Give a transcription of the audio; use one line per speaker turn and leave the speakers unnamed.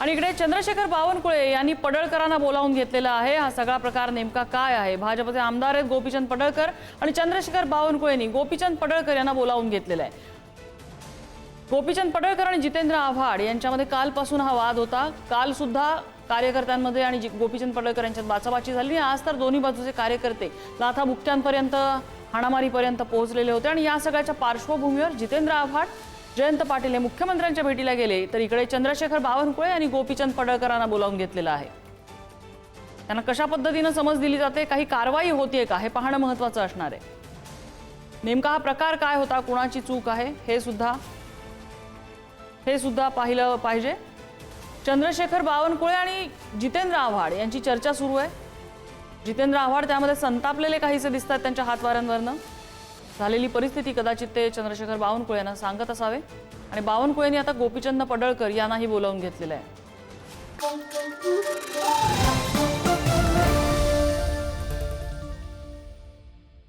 आणि इकडे चंद्रशेखर बावनकुळे यांनी पडळकरांना बोलावून घेतलेला आहे. हा सगळा प्रकार नेमका काय आहे? भाजपचे आमदार आहेत गोपीचंद पडळकर आणि चंद्रशेखर बावनकुळेंनी गोपीचंद पडळकर यांना बोलावून घेतलेला आहे. गोपीचंद पडळकर आणि जितेंद्र आव्हाड यांच्यामध्ये कालपासून हा वाद होता. काल सुद्धा कार्यकर्त्यांमध्ये आणि जि- गोपीचंद पडळकर यांच्यात बाचाबाची झाली. आज तर दोन्ही बाजूचे कार्यकर्ते लाथा बुक्क्यांपर्यंत हाणामारीपर्यंत पोहोचलेले होते. आणि या सगळ्याच्या पार्श्वभूमीवर जितेंद्र आव्हाड जयंत पाटील हे मुख्यमंत्र्यांच्या भेटीला गेले तर इकडे चंद्रशेखर बावनकुळे आणि गोपीचंद पडळकरांना बोलावून घेतलेलं आहे. त्यांना कशा पद्धतीनं समज दिली जाते काही कारवाई होतीये का हे पाहणं महत्वाचं असणार आहे. नेमका हा प्रकार काय होता कुणाची चूक आहे हे सुद्धा हे सुद्धा पाहिलं पाहिजे. चंद्रशेखर बावनकुळे आणि जितेंद्र आव्हाड यांची चर्चा सुरू आहे. जितेंद्र आव्हाड त्यामध्ये संतापलेले काहीसे दिसतात त्यांच्या हातवाऱ्यांवरनं. झालेली परिस्थिती कदाचित ते चंद्रशेखर बावनकुळे यांना सांगत असावे. आणि बावनकुळेंनी आता गोपीचंद पडळकर यांनाही बोलावून घेतलेलं आहे.